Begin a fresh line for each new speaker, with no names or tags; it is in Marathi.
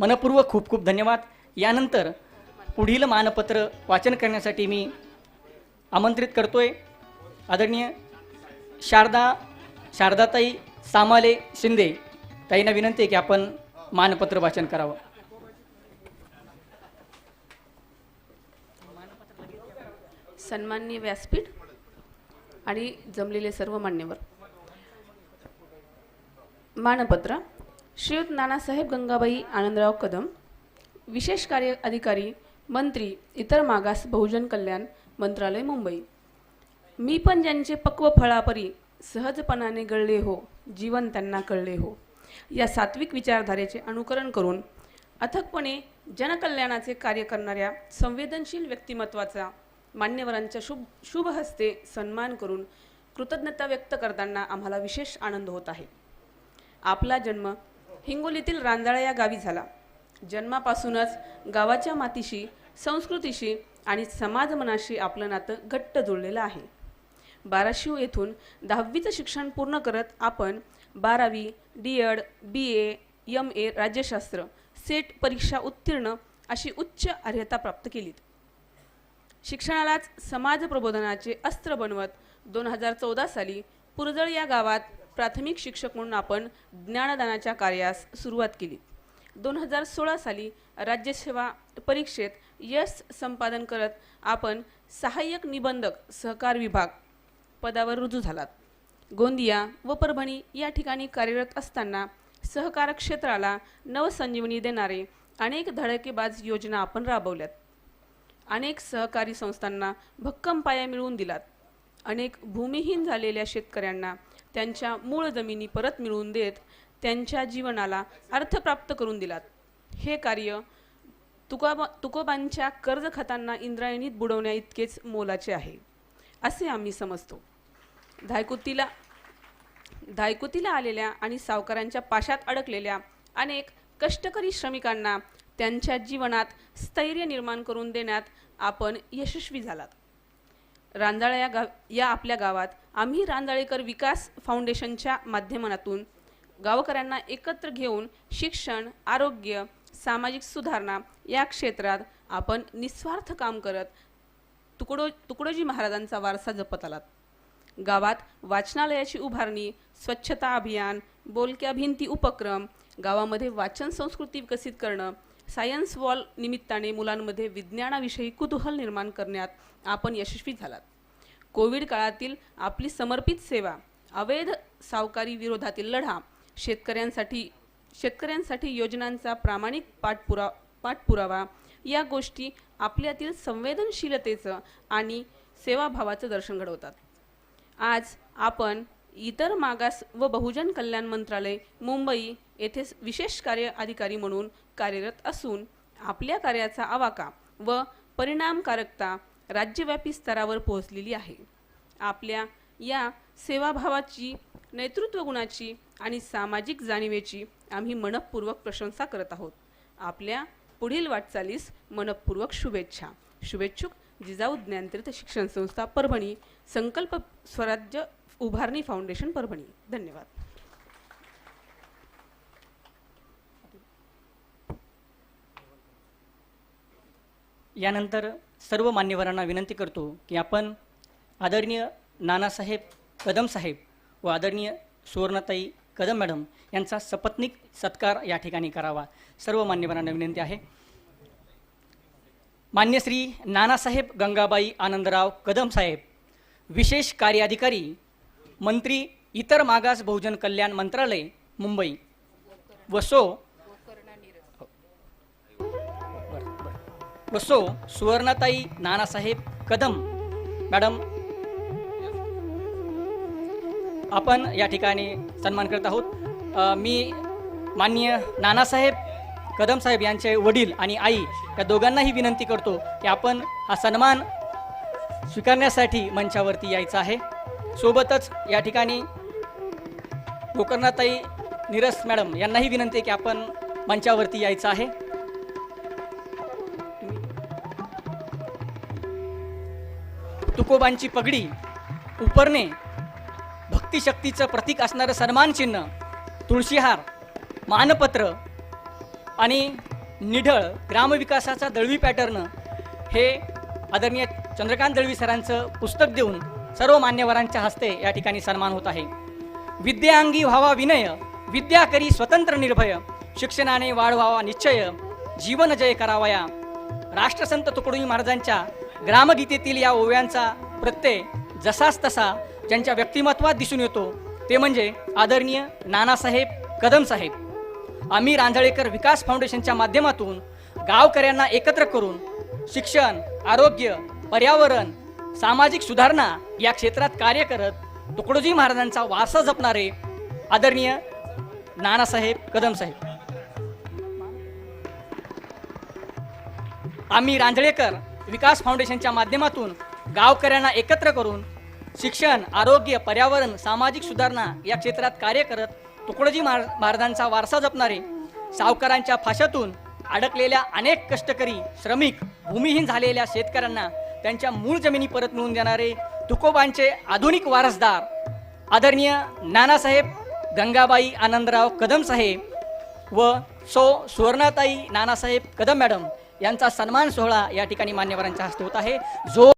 मनपूर्वक खूप खूप धन्यवाद. यानंतर पुढील मानपत्र वाचन करण्यासाठी मी आमंत्रित करतोय. आदरणीय शारदा शारदाताई सामाले शिंदे ताईंना विनंती आहे की आपण मानपत्र वाचन करावं.
सन्माननीय व्यासपीठ आणि जमलेले सर्व मान्यवर. मानपत्र श्रीयुत नानासाहेब गंगाबाई आनंदराव कदम विशेष कार्य अधिकारी मंत्री इतर मागास बहुजन कल्याण मंत्रालय मुंबई. मी पण ज्यांचे पक्व फळापरी सहजपणाने गळले हो जीवन त्यांना कळले हो या सात्विक विचारधारेचे अनुकरण करून अथकपणे जनकल्याणाचे कार्य करणाऱ्या संवेदनशील व्यक्तिमत्वाचा मान्यवरांच्या शुभ शुभ हस्ते सन्मान करून कृतज्ञता व्यक्त करताना आम्हाला विशेष आनंद होत आहे. आपला जन्म हिंगोलीतील रांजाळा या गावी झाला. जन्मापासूनच गावाच्या मातीशी संस्कृतीशी आणि समाजमनाशी आपलं नातं घट्ट जुळलेलं आहे. बाराशिव येथून दहावीचं शिक्षण पूर्ण करत आपण बारावी D Ed B A M A राज्यशास्त्र सेट परीक्षा उत्तीर्ण अशी उच्च अर्हता प्राप्त केलीत. शिक्षणालाच समाज प्रबोधनाचे अस्त्र बनवत दोन हजार चौदा साली पुरजळ या गावात प्राथमिक शिक्षक म्हणून आपण ज्ञानदानाच्या कार्यास सुरुवात केली. दोन हजार सोळा साली राज्यसेवा परीक्षेत यश संपादन करत आपण सहाय्यक निबंधक सहकार विभाग पदावर रुजू झालात. गोंदिया व परभणी या ठिकाणी कार्यरत असताना सहकार क्षेत्राला नवसंजीवनी देणारे अनेक धडकेबाज योजना आपण राबवल्यात. अनेक सहकारी संस्थांना भक्कम पाया मिळवून दिलात. अनेक भूमिहीन झालेल्या शेतकऱ्यांना त्यांच्या मूळ जमिनी परत मिळवून देत त्यांच्या जीवनाला अर्थ प्राप्त करून दिलात. हे कार्य तुकोबा तुकोबांच्या कर्जखतांना इंद्रायणीत बुडवण्या इतकेच मोलाचे आहे असे आम्ही समजतो. धायकुतीला धायकुतीला आलेल्या आणि सावकारांच्या पाशात अडकलेल्या अनेक कष्टकरी श्रमिकांना त्यांच्या जीवनात स्थैर्य निर्माण करून देण्यात आपण यशस्वी झालात. रांजाळा या गाव या आपल्या गावात आम्ही रांजाळेकर विकास फाउंडेशनच्या माध्यमातून गावकऱ्यांना एकत्र घेऊन शिक्षण आरोग्य सामाजिक सुधारणा या क्षेत्रात आपण निस्वार्थ काम करत तुकडो तुकडोजी महाराजांचा वारसा जपत आलात. गावात वाचनालयाची उभारणी स्वच्छता अभियान बोलक्या भिंती उपक्रम गावामध्ये वाचन संस्कृती विकसित करणं सायन्स वॉल निमित्ताने मुलांमध्ये विज्ञानाविषयी कुतूहल निर्माण करण्यात आपण यशस्वी झालात. कोविड काळातील आपली समर्पित सेवा अवैध सावकारी विरोधातील लढा शेतकऱ्यांसाठी शेतकऱ्यांसाठी योजनांचा प्रामाणिक पाठपुरा पाठपुरावा या गोष्टी आपल्यातील संवेदनशीलतेचं आणि सेवाभावाचं दर्शन घडवतात. आज आपण इतर मागास व बहुजन कल्याण मंत्रालय मुंबई येथे विशेष कार्य अधिकारी म्हणून कार्यरत असून आपल्या कार्याचा आवाका व परिणामकारकता राज्यव्यापी स्तरावर पोहोचलेली आहे. आपल्या या सेवाभावाची नेतृत्व गुणाची आणि सामाजिक जाणीवेची आम्ही मनपूर्वक प्रशंसा करत आहोत. आपल्या पुढील वाटचालीस मनपूर्वक शुभेच्छा. शुभेच्छुक जिजाऊ ज्ञानतीर्थ शिक्षण संस्था परभणी संकल्प स्वराज्य उभारणी फाउंडेशन परभणी. धन्यवाद.
यानंतर सर्व मान्यवरांना विनंती करतो की आपण आदरणीय नानासाहेब कदम साहेब व आदरणीय सुवर्णताई कदम मॅडम यांचा सपत्निक सत्कार या ठिकाणी करावा. सर्व मान्यवरांना विनंती आहे. मान्य श्री नानासाहेब गंगाबाई आनंदराव कदम साहेब विशेष कार्याधिकारी मंत्री इतर मागास बहुजन कल्याण मंत्रालय मुंबई. वसो वसो सुवर्णाताई नानासाहेब कदम. मॅडम आपण या ठिकाणी सन्मान करत आहोत. मी माननीय नानासाहेब कदम साहेब यांचे वडील आणि आई या दोघांनाही विनंती करतो की आपण हा सन्मान स्वीकारण्यासाठी मंचावरती यायचं आहे. सोबतच या ठिकाणी गोकर्णाताई निरस मॅडम यांनाही विनंती आहे की आपण मंचावरती यायचं आहे. तुकोबांची पगडी उपरणे भक्तिशक्तीचं प्रतीक असणारं सन्मान चिन्ह तुळशीहार मानपत्र आणि निढळ ग्रामविकासाचा दळवी पॅटर्न हे आदरणीय चंद्रकांत दळवी सरांचं पुस्तक देऊन सर्व मान्यवरांच्या हस्ते या ठिकाणी सन्मान होत आहे. विद्यांगी व्हावा विनय विद्या करी स्वतंत्र निर्भय शिक्षणाने वाढ व्हावा निश्चय जीवन जय करावया. राष्ट्रसंत तुकडोजी महाराजांच्या ग्रामगीतेतील या ओव्यांचा प्रत्यय जसाच तसा ज्यांच्या व्यक्तिमत्वात दिसून येतो ते म्हणजे आदरणीय नानासाहेब कदम साहेब. आम्ही रांजळेकर विकास फाउंडेशनच्या माध्यमातून गावकऱ्यांना एकत्र करून शिक्षण आरोग्य पर्यावरण सामाजिक सुधारणा या क्षेत्रात कार्य करत तुकडोजी महाराजांचा वारसा जपणारे आदरणीय नानासाहेब कदम साहेब. आम्ही रांजळेकर विकास फाउंडेशनच्या माध्यमातून गावकऱ्यांना एकत्र करून शिक्षण आरोग्य पर्यावरण सामाजिक सुधारणा या क्षेत्रात कार्य करत तुकडोजी महार महाराजांचा वारसा जपणारे सावकारांच्या फाशातून अडकलेल्या अनेक कष्टकरी श्रमिक भूमिहीन झालेल्या शेतकऱ्यांना त्यांच्या मूळ जमिनी परत मिळवून देणारे तुकोबांचे आधुनिक वारसदार आदरणीय नानासाहेब गंगाबाई आनंदराव कदम साहेब व सो सुवर्णाताई नानासाहेब कदम मॅडम यांचा सन्मान सोहळा या ठिकाणी मान्यवरांच्या हस्ते होत आहे. जो